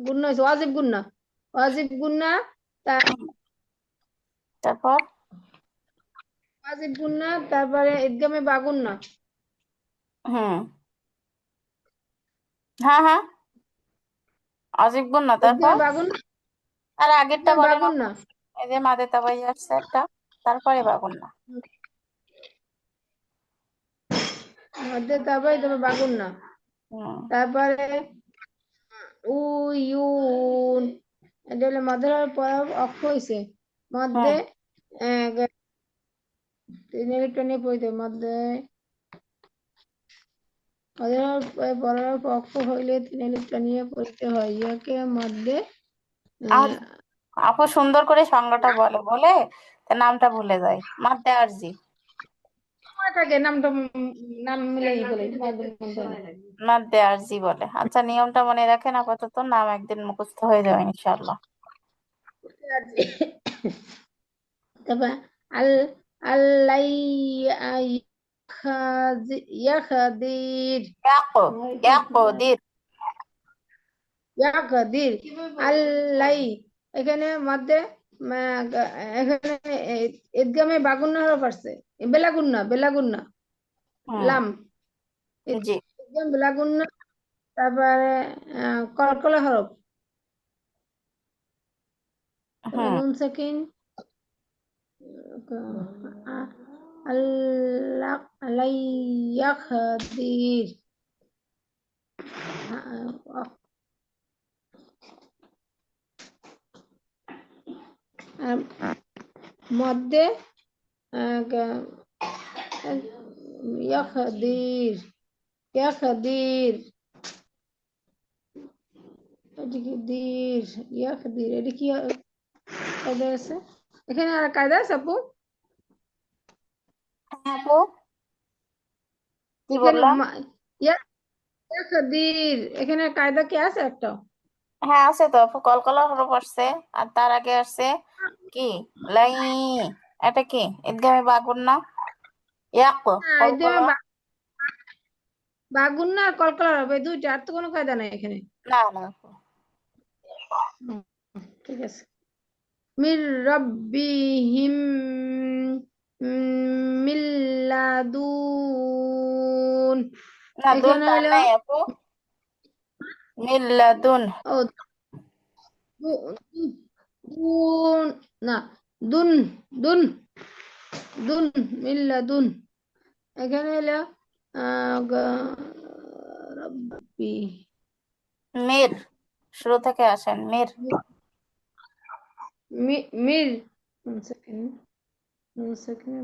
গুন্না হয়েছে ওয়াজিব গুন্না। ওয়াজিব গুন্না তারপর? ওয়াজিব গুন্না তারপরে ঈদগামে বাগুন্না। হুম। হ্যাঁ হ্যাঁ। অজিব গুণ না তারপর বাগুন্না। আর আগেরটা বলে বাগুন্না। এই যে মাদে তাবাই আসছে একটা তারপরে বাগুন না মধ্যে তারপরে তবে বাগুন্না তারপরে উয়ুন এটা হলো মধ্যে পর অক্ষ হয়েছে মধ্যে টেনে পড়িতে। মধ্যে অক্ষ হইলে তিনের টানিয়ে পড়িতে হয়। ইয়াকে মধ্যে আপু সুন্দর করে সংজ্ঞাটা বলে বলে? নামটা ভুলে যায় মধ্যে মাদ্দে আরজি। বলে আচ্ছা নিয়মটা মনে রাখেন আপাতত নাম একদিন মুখস্থ হয়ে যাবে আল আল্লাই ইয়াখাদির। ইয়াকো ইয়াকোদির। আল্লাই এখানে মধ্যে এখানে ঈদগামে বাগুন্না হরফ আসছে বেলাগুন্না বেলাগুন্না। লাম। জি। ঈদগাম বেলাগুন্না তারপরে কলকলা হরফ। হুম নুন সাকিন। আল্লাহ আলাইয়াখাদির মধ্যে এটা কি কায়দা আছে? এখানে আর কায়দা আছে আপু? হ্যাঁ আপু। কি বললাম? ইয়াখাদির এখানে কায়দা কি আছে একটা? হ্যাঁ আছে তো আপু। কলকলা হরফ আসছে আর তার আগে আসছে কি লাই এটা কি ঈদগামে বাগুন না ইয়াকো হ্যাঁ এই যে কলকলা বা- বাগুন্না আর কলকলা হবে দুইটা আর তো কোনো কায়দা নাই এখানে না না ঠিক আছে। মির রব্বিহিম মিল্লাদুন। না দুন নাই আপু। মিল্লাদুন। ও দুন না দুন দুন দুন মিল্লাদুন এখানে হলো রব্বি মির শুরু থেকে আসেন মির মি- মির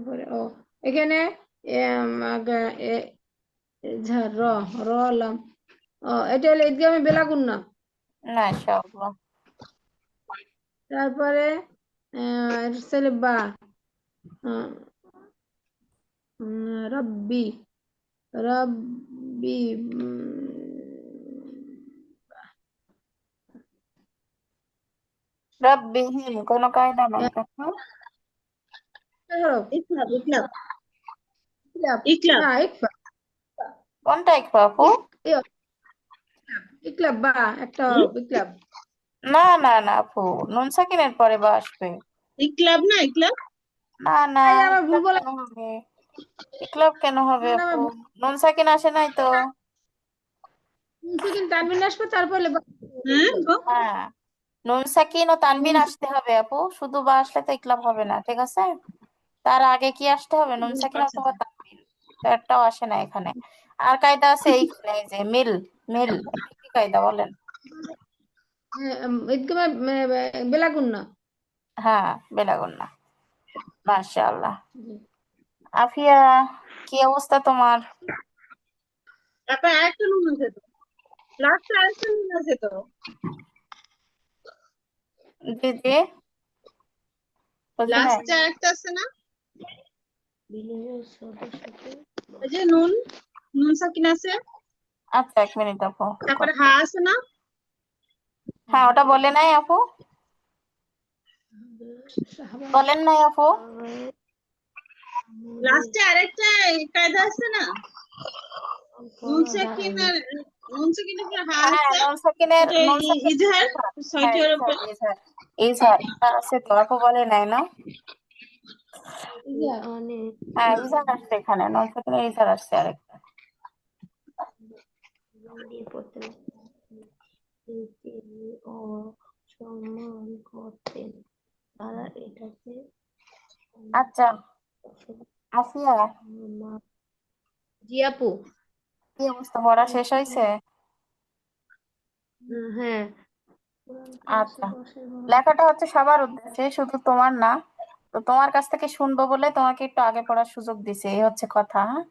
পরে ও এখানে এম, আগ- এ- এ ঝা- র র লাম ও এটা হলো ঈদগামে বেলাগুন্না না ইনশাআল্লাহ। তারপরে আহ, এটা ছেলে বা আহ, উম, রব্বি রব্বি উম, রব্বিহিম কোনো কায়দা নাই দেখো হরফ ইকলাব ইকলাব ইকলাব। ইকলাব না ইকফা কোনটা একটু আপু? ইকলাব বা একটা হরফ ইকলাব। না না না আপু। নুন সাকিনের পরে বা আসবে। ইকলাব না ইকলাব না না আমার ভুল ইকলাব বলে কেন হবে? ইকলাব কেন হবে না, আপু? নুন সাকিন আসে নাই তো। তানবিন আসবে তারপরে হ্যাঁ হ্যাঁ। নুন সাকিন ও তানবিন আসতে হবে আপু। শুধু বা আসলে তো ইকলাব হবে না ঠিক আছে? তার আগে কি আসতে হবে? নুন সাকিন আচ্ছা অথবা তানবিন একটাও আসে না এখানে। আর কায়দা আছে এইখানে যে মিল মিল। কি কায়দা বলেন? বেলাগুন্না। হ্যাঁ বেলাগুন্না। মাশাআল্লাহ। আফিয়া কি অবস্থা তোমার? আরেকটা নুন আছে তো। লাস্টে আরেকটা নুন আছে তো। লাস্টে আরেকটা আছে না? ওই যে নুন নুন সাকিন আছে। আচ্ছা এক মিনিট আপু তারপরে হা আছে না? হ্যাঁ ওটা বলে নাই আপু। বলেন নাই আপু। লাস্টে আরেকটা কায়দা আছে না? হ্যাঁ আছে হ্যাঁ তো আপু বলে নাই না? হ্যাঁ আসছে এখানে নুন আসছে আরেকটা। তিনি ও সম্মান করতেন। তারা এটাকে আচ্ছা আসিয়া মা- জি আপু। কি অবস্থা? পড়া শেষ হয়েছে? হ্যাঁ। আচ্ছা লেখাটা হচ্ছে সবার উদ্দেশ্যে শুধু তোমার না। তো তোমার কাছ থেকে শুনব বলে তোমাকে একটু আগে পড়ার সুযোগ দিছে এই হচ্ছে কথা হ্যাঁ?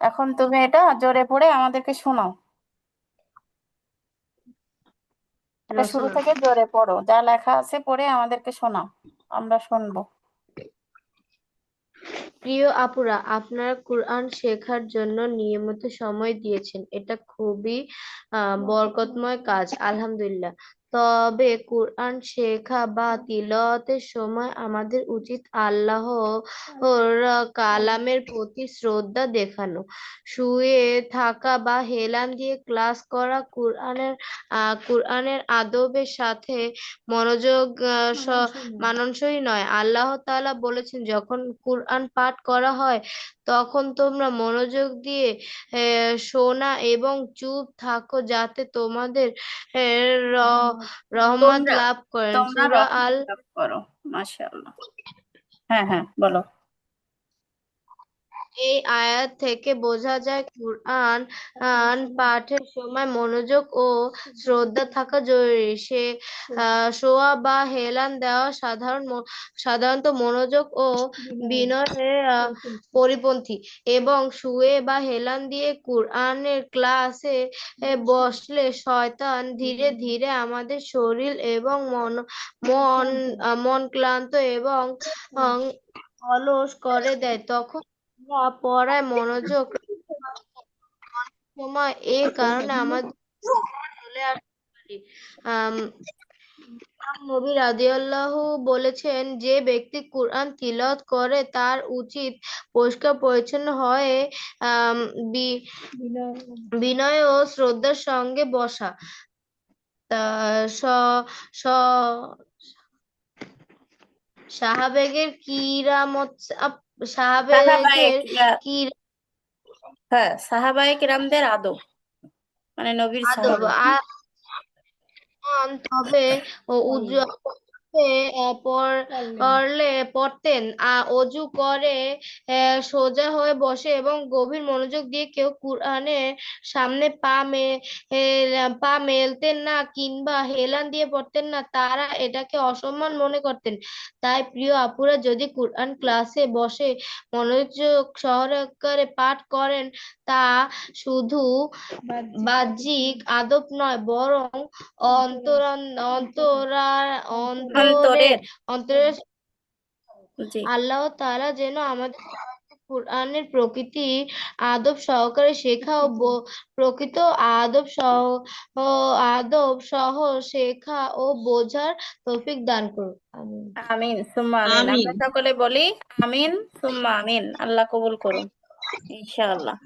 এখন তুমি এটা জোরে পড়ে আমাদেরকে শোনাও এটা না, শুরু। থেকে জোরে পড়ো। যা লেখা আছে পড়ে আমাদেরকে শোনাও। আমরা শুনব। প্রিয় আপুরা আপনারা কুরআন শেখার জন্য নিয়মিত সময় দিয়েছেন। এটা খুবই আহ, বরকতময় কাজ। আলহামদুলিল্লাহ। তবে কুরআন শেখা বা তিলাওয়াতের সময় আমাদের উচিত আল্লাহর কালামের প্রতি শ্রদ্ধা দেখানো। শুয়ে থাকা বা হেলান দিয়ে ক্লাস করা কুরআনের কুরআনের আদবের সাথে মনোযোগ মানানসই নয়। আল্লাহ তাআলা বলেছেন যখন কুরআন পাঠ করা হয় তখন তোমরা মনোযোগ দিয়ে শোনা এবং চুপ থাকো যাতে তোমাদের র- রহমত লাভ করেন। তোমরা আল লাভ করো মাশাআল্লাহ। হ্যাঁ হ্যাঁ বলো। এই আয়াত থেকে বোঝা যায় কুরআন, আন পাঠের সময় মনোযোগ ও শ্রদ্ধা থাকা জরুরি। সে শোয়া বা হেলান দেওয়া সাধারণ সাধারণত মনোযোগ ও বিনয়ের পরিপন্থী এবং শুয়ে বা হেলান দিয়ে কুরআনের ক্লাসে বসলে শয়তান ধীরে ধীরে আমাদের শরীর এবং মন মন মন ক্লান্ত এবং অলস করে দেয়। তখন আমরা পড়ায় মনোযোগ সময় এই কারণে আমাদের চলে আসতে পারি। নবী রাদিয়াল্লাহু বলেছেন, যে ব্যক্তি কুরআন তিলাওয়াত করে তার উচিত পরিষ্কার পরিচ্ছন্ন হয়ে বিনয় ও শ্রদ্ধার সঙ্গে বসা। সাহাবেগের কিরামত কি হ্যাঁ সাহাবায়ে কিরামদের আদব। মানে নবীর আদব। তবে পড়লে পড়তেন। অজু করে সোজা হয়ে বসে এবং গভীর মনোযোগ দিয়ে কেউ কুরআনের সামনে পা মে পা মেলতেন না কিংবা হেলান দিয়ে পড়তেন না তারা এটাকে অসম্মান মনে করতেন। তাই প্রিয় আপুরা যদি কোরআন ক্লাসে বসে মনোযোগ সহকারে পাঠ করেন তা শুধু বাহ্যিক আদব নয় বরং অন্তরান অন্তরা অন্তরের অন্তরের। অন্তরের আল্লাহ তারা যেন আমাদের কুরআনের প্রকৃতি আদব সহকারে শেখা ও প্রকৃত আদব সহ আদব সহ শেখা ও বোঝার তৌফিক দান করুন। আমিন। আমিন সুম্মা আমিন। আমিন। আমরা সকলে বলি আমিন সুম্মা আমিন। আল্লাহ কবুল করুন। ইনশাআল্লাহ।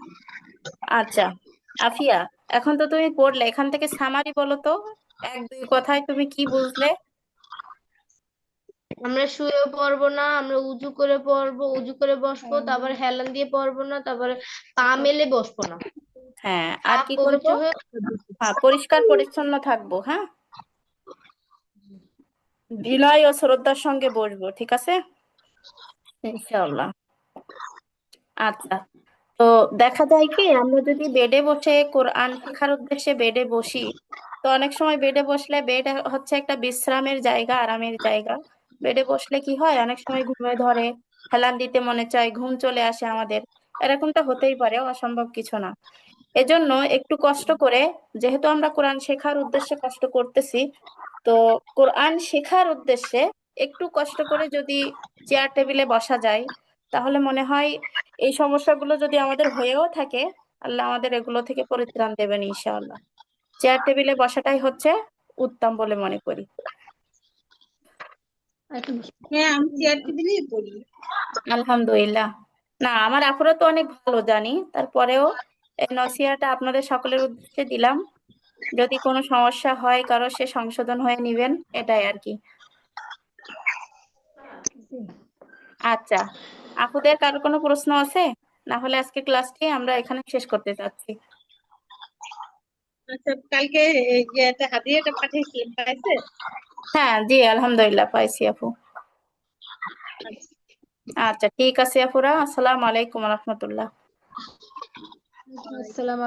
আচ্ছা আফিয়া এখন তো তুমি পড়লে এখান থেকে সামারি বলো তো। এক দুই কথায় তুমি কি বুঝলে? আমরা শুয়ে পড়ব না আমরা উজু করে পড়ব উজু করে বসবো তারপরে হেলান দিয়ে পড়ব না তারপরে পা মেলে বসবো না। হ্যাঁ আর কি করব হ্যাঁ পরিষ্কার পরিচ্ছন্ন থাকব হ্যাঁ? বিনয় ও শ্রদ্ধার সঙ্গে বসবো ঠিক আছে? ইনশাআল্লাহ। আচ্ছা তো দেখা যায় কি, আমরা যদি বেডে বসে কোরআন শেখার উদ্দেশ্যে বেডে বসি, তো অনেক সময় বেডে বসলে বেড হচ্ছে একটা বিশ্রামের জায়গা, আরামের জায়গা। বেডে বসলে কি হয়, অনেক সময় ঘুমে ধরে, হেলান দিতে মনে চায়, ঘুম চলে আসে আমাদের। এরকমটা হতেই পারে, অসম্ভব কিছু না। এজন্য একটু কষ্ট করে, যেহেতু আমরা কোরআন শেখার উদ্দেশ্যে কষ্ট করতেছি, তো কোরআন শেখার উদ্দেশ্যে একটু কষ্ট করে যদি চেয়ার টেবিলে বসা যায় তাহলে মনে হয় এই সমস্যাগুলো যদি আমাদের হয়েও থাকে আল্লাহ আমাদের এগুলো থেকে পরিত্রাণ দেবেন ইনশাআল্লাহ। চেয়ার টেবিলে বসাটাই হচ্ছে উত্তম বলে মনে করি। হ্যাঁ আলহামদুলিল্লাহ। না আমার আপুরা তো অনেক ভালো জানি। তারপরেও এই নসিহাটা আপনাদের সকলের উদ্দেশ্যে দিলাম। যদি কোনো সমস্যা হয় কারও সে সংশোধন হয়ে নিবেন এটাই আর কি। আচ্ছা। আপুদের কারও কোনো প্রশ্ন আছে? না হলে আজকে ক্লাসটি আমরা এখানে শেষ করতে চাচ্ছি আচ্ছা কালকে হাদিয়াটা পাঠিয়েছিলেন পাইছে? হ্যাঁ জি আলহামদুলিল্লাহ পাইছি আপু। আচ্ছা ঠিক আছে আপুরা আসসালামু আলাইকুম রহমতুল্লাহ আসসালাম